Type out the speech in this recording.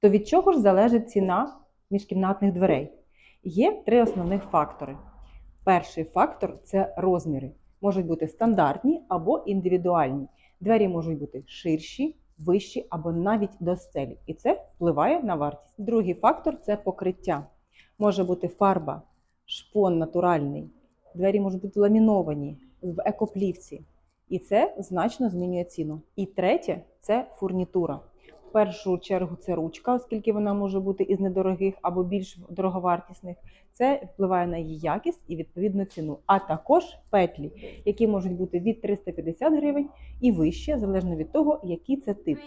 То від чого ж залежить ціна міжкімнатних дверей? Є три основних фактори. Перший фактор це розміри. Можуть бути стандартні або індивідуальні. Двері можуть бути ширші, вищі або навіть до стелі. І це впливає на вартість. Другий фактор це покриття. Може бути фарба, шпон натуральний. Двері можуть бути ламіновані в екоплівці. І це значно змінює ціну. І третє це фурнітура. Першу чергу це ручка, оскільки вона може бути із недорогих або більш дороговартісних. Це впливає на її якість і відповідно ціну. А також петлі, які можуть бути від 350 гривень і вище, залежно від того, який це тип.